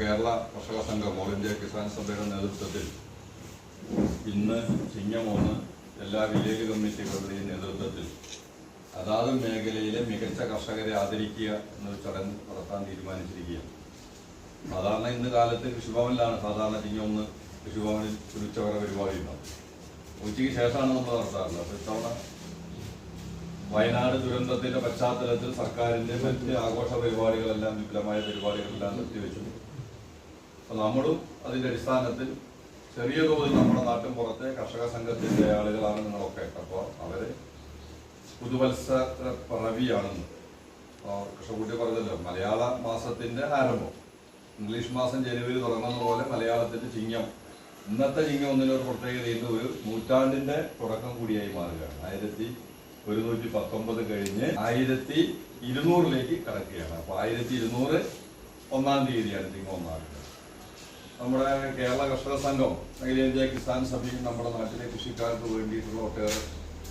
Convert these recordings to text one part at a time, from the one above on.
കേരള കർഷക സംഘം all India Kisan സഭയുടെ നേതൃത്വത്തിൽ ഇന്ന് ചിങ്ങം ഒന്ന് എല്ലാ വില്ലേജ് കമ്മിറ്റികളുടെയും നേതൃത്വത്തിൽ അതാത് മേഖലയിലെ മികച്ച കർഷകരെ ആദരിക്കുക എന്നൊരു ചടങ്ങ് നടത്താൻ തീരുമാനിച്ചിരിക്കുകയാണ്. സാധാരണ ഇന്ന് കാലത്ത് കൃഷിഭവനിലാണ് സാധാരണ ചിങ്ങം ഒന്ന് കൃഷിഭവനിൽ ഒരു ഉച്ചവര പരിപാടി ഉണ്ടാവും. ഉച്ചയ്ക്ക് ശേഷമാണ് നമ്മൾ നടത്താറുള്ളത്. അപ്പോൾ ഇത്തവണ വയനാട് ദുരന്തത്തിന്റെ പശ്ചാത്തലത്തിൽ സർക്കാരിന്റെ മറ്റ് ആഘോഷ പരിപാടികളെല്ലാം വിപുലമായ പരിപാടികളെല്ലാം നിർത്തിവെച്ചു അപ്പൊ നമ്മളും അതിന്റെ അടിസ്ഥാനത്തിൽ ചെറിയ തോതിൽ നമ്മുടെ നാട്ടിൻ പുറത്തെ കർഷക സംഘത്തിന്റെ ആളുകളാണ് നിങ്ങളൊക്കെ. അപ്പോൾ അവർ പുതുവത്സര പിറവിയാണെന്ന് അപ്പോൾ കൃഷ്ണകുട്ടി പറഞ്ഞല്ലോ മലയാള മാസത്തിന്റെ ആരംഭം. ഇംഗ്ലീഷ് മാസം ജനുവരി തുടങ്ങുന്ന പോലെ മലയാളത്തിന്റെ ചിങ്ങം. ഇന്നത്തെ ചിങ്ങം ഒന്നിനൊരു പ്രത്യേകതയുണ്ട് ഒരു നൂറ്റാണ്ടിന്റെ തുടക്കം കൂടിയായി മാറുകയാണ്. ആയിരത്തി ഒരുന്നൂറ്റി പത്തൊമ്പത് കഴിഞ്ഞ് ആയിരത്തി ഇരുന്നൂറിലേക്ക് കടക്കുകയാണ്. അപ്പോൾ ആയിരത്തി ഇരുന്നൂറ് ഒന്നാം തീയതിയാണ് ചിങ്ങം ഒന്നാം തീയതി നമ്മുടെ കേരള കർഷക സംഘം അഖിലേന്ത്യാ കിസാൻ സഭയും നമ്മുടെ നാട്ടിലെ കൃഷിക്കാർക്ക് വേണ്ടിയിട്ടുള്ള ഒട്ടേറെ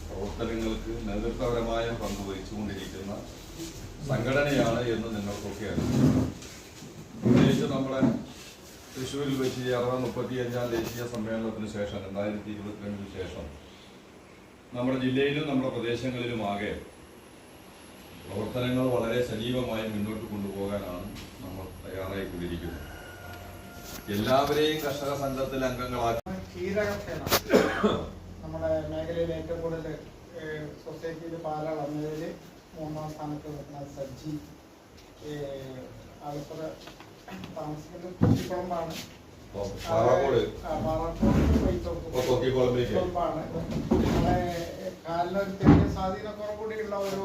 പ്രവർത്തനങ്ങൾക്ക് നേതൃത്വപരമായ പങ്ക് വഹിച്ചുകൊണ്ടിരിക്കുന്ന സംഘടനയാണ് എന്ന് നിങ്ങൾക്കൊക്കെ അറിയാം. പ്രത്യേകിച്ച് നമ്മുടെ തൃശ്ശൂരിൽ വെച്ച് ചേർന്ന മുപ്പത്തി അഞ്ചാം ദേശീയ സമ്മേളനത്തിന് ശേഷം രണ്ടായിരത്തി ഇരുപത്തിരണ്ടിന് ശേഷം നമ്മുടെ ജില്ലയിലും നമ്മുടെ പ്രദേശങ്ങളിലും പ്രദേശങ്ങളിലുമാകെ പ്രവർത്തനങ്ങൾ വളരെ സജീവമായി മുന്നോട്ട് കൊണ്ടുപോകാനാണ് നമ്മൾ എല്ലാവരെയും കർഷക സംഘത്തിൽ അംഗങ്ങളാക്കി. ക്ഷീരകർഷകനാണ് നമ്മുടെ മേഖലയിൽ ഏറ്റവും കൂടുതൽ സൊസൈറ്റിയിൽ പാലാളന്നതിൽ മൂന്നാം സ്ഥാനത്ത് നിൽക്കുന്ന സജ്ജി ആലപ്പുഴ താമസിക്കുന്നത് കുറ്റിക്കുളമ്പാണ്. കുളമ്പാണ്. നമ്മളെ കാലിനൊരു ചെറിയ സ്വാധീനക്കുറവ് കൂടിയുള്ള ഒരു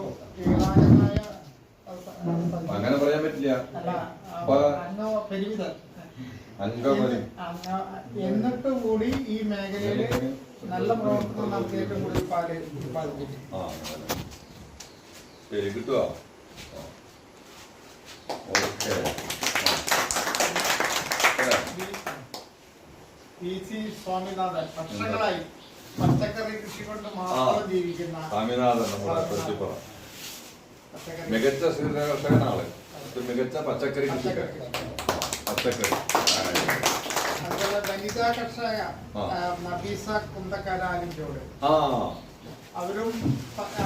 അങ്ങനെ പറയാൻ പറ്റില്ല. എന്നിട്ട് കൂടി ഈ മേഖലയിൽ നല്ല പ്രവർത്തനം നടത്തി കൂടി പാൽ ഉത്പാദിപ്പിക്കും. ആ ശരി കിട്ടുക ഓക്കെ. പി സി സ്വാമിനാഥൻ വർഷങ്ങളായി പച്ചക്കറി കൃഷി കൊണ്ട് ആ. മാത്രം ജീവിക്കുന്ന സ്വാമിനാഥൻ നമ്മുടെ പ്രതിഭ മികച്ച മികച്ച പച്ചക്കറി കൃഷിക്കാരൻ. പച്ചക്കറി അതുപോലെ വനിതാ കർഷക നബീസ കുന്തക്കര ആലിഞ്ചോട് ആ. അവരും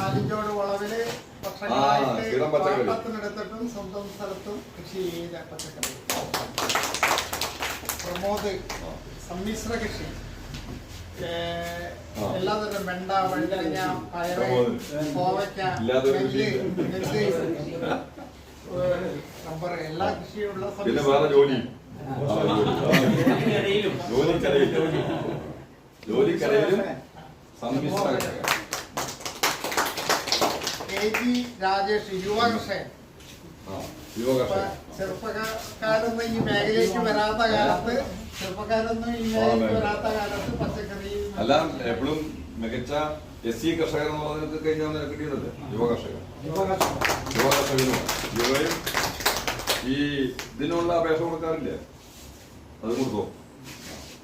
ആലിഞ്ചോട് വളവിൽ വർഷങ്ങളായിട്ട് സ്വന്തം സ്ഥലത്തും കൃഷി ചെയ്ത പച്ചക്കറി. പ്രമോദ് സമ്മിശ്ര കൃഷി. എല്ലാതരം വെണ്ട വഴുതനങ്ങ പയറ് കോവയ്ക്ക നെല്ല് നെല്ല് പിന്നെ വേറെ ജോലി. ജോലിക്കരയിലും. ജോലിക്കരയിലും. സമ്മിശ്ര കെ. ജി. രാജേഷ് യുവ കർഷകൻ ആ യുവ കർഷകൻ ചെറുപ്പക്കാരൊന്നും ഈ മേഖലയിലേക്ക് വരാത്ത കാലത്ത് ചെറുപ്പക്കാരൊന്നും ഈ മേഖലയിലേക്ക് വരാത്ത കാലത്ത് പച്ചക്കറി അല്ല എപ്പോഴും മികച്ച എസ് സി കർഷകർ എന്ന് പറഞ്ഞിട്ട് കഴിഞ്ഞാൽ നിനക്ക് കിട്ടിയതല്ലേ യുവ കർഷകർ യുവ കർഷകരും യുവയും ഈ ഇതിനുള്ള അപേക്ഷ കൊടുക്കാറില്ലേ അത് കൊടുത്തോ?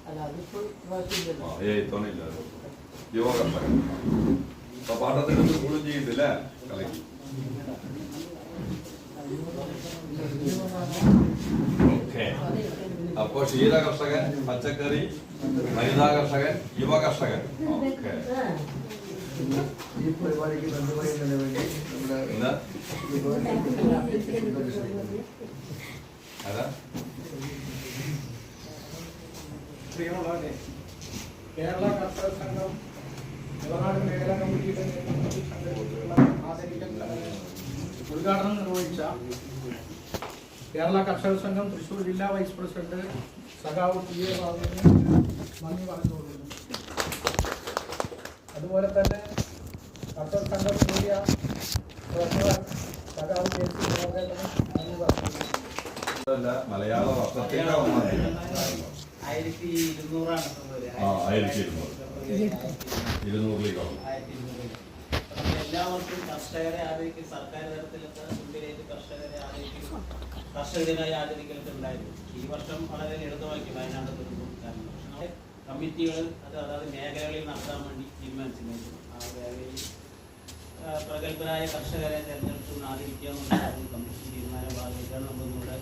അല്ല അതിപ്പോ ആ ഇപ്രാവശ്യമില്ലല്ലോ. ഏയ് തോന്നില്ല അത് കൊടുത്തോ. യുവ കർഷകൻ അപ്പൊ പാട്ടത്തിന് സ്കൂളും ചെയ്തില്ലേ കലക്കി ഓക്കെ. അപ്പൊ ക്ഷീര കർഷകൻ പച്ചക്കറി വനിതാ കർഷകൻ യുവ കർഷകൻ ഓക്കെ. ഈ പരിപാടിക്ക് നന്ദി പറയുന്നതിന് വേണ്ടി നമ്മുടെ കേരള കർഷക സംഘം ഇളനാട് മേഖലാ കമ്മിറ്റിയുടെ നേതൃത്വത്തിൽ ഉദ്ഘാടനം നിർവഹിച്ച കേരള കർഷക സംഘം തൃശൂർ ജില്ലാ വൈസ് പ്രസിഡന്റ് സഖാവ് പി എ ബാബുവിന് നന്ദി പറഞ്ഞുകൊള്ളുന്നു. അതുപോലെ തന്നെ കർഷക സംഘം കൂടിയ സഖാവ് കെ സി നന്ദി പറഞ്ഞു മലയാള ആ, ആയിരത്തി ഇരുന്നൂറ്. ഇരുന്നൂറിലേക്ക് വന്നു ആയിരത്തി ഇരുന്നൂറ് എല്ലാവർക്കും കർഷകരെ ആദരിക്കും. സർക്കാർ തലത്തിലൊക്കെ സുന്ദരേറ്റ് കർഷകരെ ആദരിക്കും കർഷക ദിനമായി ആചരിക്കലൊക്കെ ഉണ്ടായിരുന്നു. ഈ വർഷം വളരെ ലളിതമാക്കി വയനാട് ദുരന്തം കാരണം. കമ്മിറ്റികൾ അത് അതായത് മേഖലകളിൽ നടത്താൻ വേണ്ടി തീരുമാനിച്ചിട്ടുണ്ടായിരുന്നു ആ മേഖലയിൽ പ്രഗത്ഭരായ കർഷകരെ തെരഞ്ഞെടുത്ത് ആദരിക്കുക എന്നുള്ള കമ്മിറ്റി തീരുമാനം ബാധിക്കാൻ നമ്മളിവിടെ